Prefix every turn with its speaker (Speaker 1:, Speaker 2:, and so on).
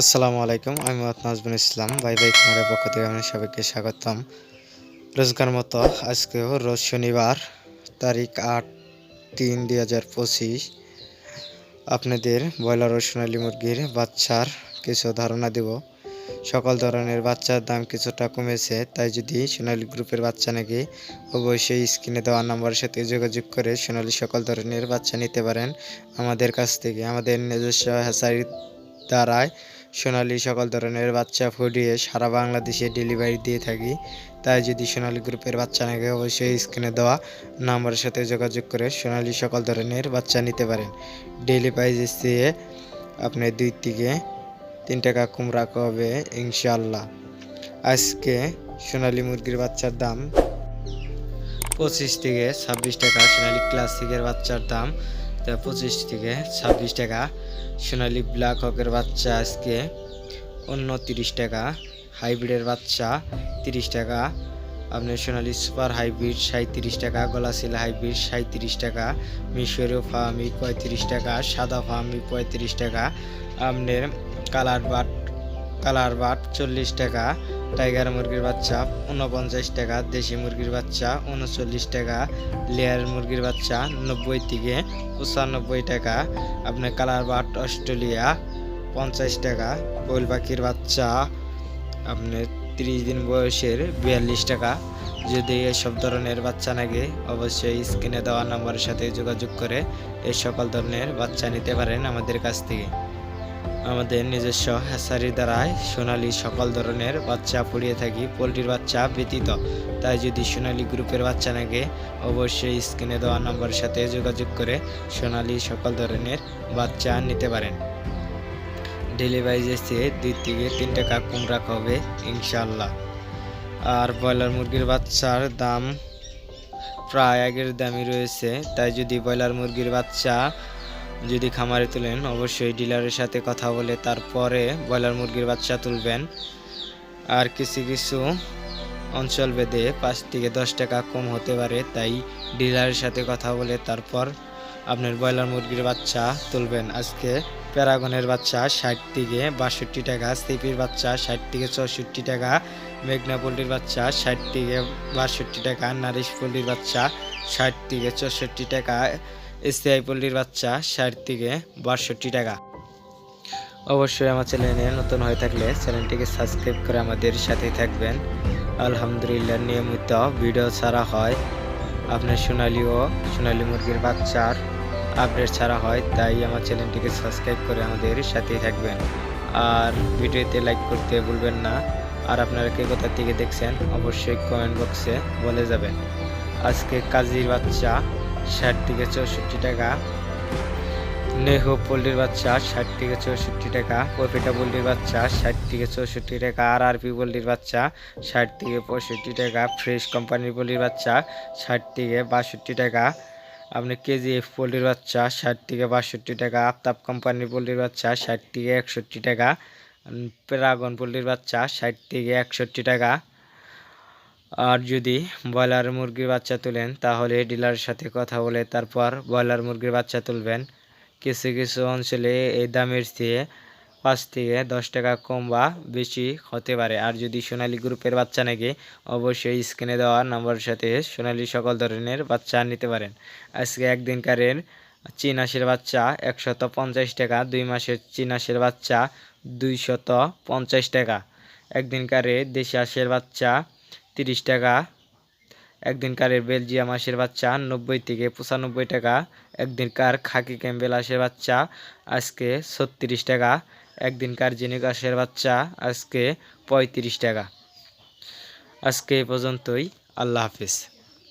Speaker 1: আসসালামু আলাইকুম, আমি মোহাম্মদ নাজমুল ইসলাম, ভাই ভাই কুমারের পক্ষ থেকে আমি সবাইকে স্বাগতম। রোজগার মতো আজকেও রোজ শনিবার, তারিখ আট তিন দুই হাজার পঁচিশ। আপনাদের ব্রয়লার ও সোনালী মুরগির বাচ্চার কিছু ধারণা দেব। সকল ধরনের বাচ্চার দাম কিছুটা কমেছে, তাই যদি সোনালী গ্রুপের বাচ্চা নাকি অবশ্যই স্ক্রিনে দেওয়া নাম্বারের সাথে যোগাযোগ করে সোনালী সকল ধরনের বাচ্চা নিতে পারেন আমাদের কাছ থেকে। আমাদের নিজস্ব হ্যাচারির দ্বারায় সোনালী সকল ধরনের বাচ্চা ফুটিয়ে সারা বাংলাদেশে ডেলিভারি দিয়ে থাকি। তাই যদি সোনালী গ্রুপের বাচ্চা নাকি অবশ্যই স্ক্রিনে দেওয়া নাম্বারের সাথে যোগাযোগ করে সোনালী সকল ধরনের বাচ্চা নিতে পারেন। ডেলি প্রাইস দিয়ে আপনি দুই থেকে তিন টাকা কম রাখা হবে ইনশাল্লাহ আজকে সোনালী মুরগির বাচ্চার দাম পঁচিশ থেকে ছাব্বিশ টাকা। সোনালী ক্লাসিকের বাচ্চার দাম তা পঁচিশ থেকে ছাব্বিশ টাকা। সোনালি ব্ল্যাক হকের বাচ্চা আজকে তিরিশ টাকা। হাইব্রিডের বাচ্চা তিরিশ টাকা। আপনার সোনালি সুপার হাইব্রিড সাঁত্রিশ টাকা, গলাশিলা হাইব্রিড সাঁত্রিশ টাকা, মিশরীয় ফার্মি পঁয়ত্রিশ টাকা, সাদা ফার্মি পঁয়ত্রিশ টাকা। আপনার কালার বাট কালার বাট চল্লিশ টাকা, টাইগার মুরগির বাচ্চা উনপঞ্চাশ টাকা, দেশি মুরগির বাচ্চা উনচল্লিশ টাকা, লেয়ার মুরগির বাচ্চা নব্বই থেকে পঁচানব্বই টাকা, আপনার কালার বাট অস্ট্রেলিয়া পঞ্চাশ টাকা কোয়েল পাখির বাচ্চা আপনার তিরিশ দিন বয়সের বিয়াল্লিশ টাকা। যদি এসব ধরনের বাচ্চা লাগে, অবশ্যই স্ক্রিনে দেওয়া নম্বরের সাথে যোগাযোগ করে এই সকল ধরনের বাচ্চা নিতে পারেন আমাদের কাছ থেকে। আমাদের নিজস্ব হ্যাসারি দ্বারাই সোনালি সকল ধরনের বাচ্চা পড়িয়ে থাকি, পোলট্রির বাচ্চা ব্যতীত। তাই যদি সোনালি গ্রুপের বাচ্চা নাগে, অবশ্যই স্ক্রিনে দেওয়া নম্বরের সাথে যোগাযোগ করে সোনালি সকল ধরনের বাচ্চা নিতে পারেন। ডেলিভারি এসে দুই থেকে তিন টাকা কম রাখা হবে ইনশাল্লাহ আর ব্রয়লার মুরগির বাচ্চার দাম প্রায় আগের দামই রয়েছে, তাই যদি ব্রয়লার মুরগির বাচ্চা যদি খামারে তুলেন, অবশ্যই ডিলারের সাথে কথা বলে তারপরে ব্রয়লার মুরগির বাচ্চা তুলবেন। আর কিছু কিছু অঞ্চল ভেদে পাঁচ থেকে দশ টাকা কম হতে পারে, তাই ডিলারের সাথে কথা বলে তারপর আপনার ব্রয়লার মুরগির বাচ্চা তুলবেন। আজকে প্যারাগনের বাচ্চা ষাট থেকে বাষট্টি টাকা, সিপির বাচ্চা ষাট থেকে চৌষট্টি টাকা, মেঘনা পোলট্রির বাচ্চা ষাট থেকে বাষট্টি টাকা, নারিশ পোলট্রির বাচ্চা ষাট থেকে চৌষট্টি টাকা এসিআই পোলট্রির বাচ্চা ষাট থেকে বাষট্টি টাকা। অবশ্যই আমার চ্যানেলে নতুন হয়ে থাকলে চ্যানেলটিকে সাবস্ক্রাইব করে আমাদের সাথেই থাকবেন। আলহামদুলিল্লাহ নিয়মিত ভিডিও ছাড়া হয়। আপনার সোনালি ও সোনালি মুরগির বাচ্চার আপডেট ছাড়া হয়, তাই আমার চ্যানেলটিকে সাবস্ক্রাইব করে আমাদের সাথেই থাকবেন। আর ভিডিওতে লাইক করতে ভুলবেন না। আর আপনারা কে কোথা থেকে দেখছেন, অবশ্যই কমেন্ট বক্সে বলে যাবেন। আজকে কাজীর বাচ্চা ষাট থেকে চৌষট্টি টাকা। নেহু পোলট্রির বাচ্চা, ষাট থেকে চৌষট্টি টাকা। পপিটা পোলট্রির বাচ্চা, ষাট থেকে চৌষট্টি টাকা। আর আরপি পোলট্রির বাচ্চা, ষাট থেকে পঁয়ষট্টি টাকা। ফ্রেশ কোম্পানির পোলট্রির বাচ্চা, ষাট থেকে বাষট্টি টাকা। আপনি কেজি এফ পোলট্রির বাচ্চা, ষাট থেকে বাষট্টি টাকা। আফতাব কোম্পানির পোলট্রির বাচ্চা, ষাট থেকে একষট্টি টাকা। প্যারাগন পোলট্রির বাচ্চা, ষাট থেকে একষট্টি টাকা। আর যদি ব্রয়লার মুরগির বাচ্চা তুলেন, তাহলে ডিলারের সাথে কথা বলে তারপর ব্রয়লার মুরগির বাচ্চা তুলবেন। কিছু কিছু অঞ্চলে এই দামের চেয়ে পাঁচ থেকে দশ টাকা কম বা বেশি হতে পারে। আর যদি সোনালী গ্রুপের বাচ্চা নাকি, অবশ্যই স্ক্রিনে দেওয়া নাম্বারের সাথে সোনালী সকল ধরনের বাচ্চা নিতে পারেন। আজকে একদিনকারের চীন বাচ্চা একশত পঞ্চাশ টাকা, দুই মাসের চীন বাচ্চা দুইশত পঞ্চাশ টাকা। একদিনকারে দেশি হাঁসের বাচ্চা তিরিশ টাকা। একদিনকারের বেলজিয়াম হাঁসের বাচ্চা, নব্বই থেকে পঁচানব্বই টাকা। একদিনকার খাকি ক্যাম্বেল হাঁসের বাচ্চা, আজকে ছত্রিশ টাকা। একদিনকার জিনিক হাঁসের বাচ্চা, আজকে পঁয়ত্রিশ টাকা। আজকে এ পর্যন্তই। আল্লাহ হাফিজ।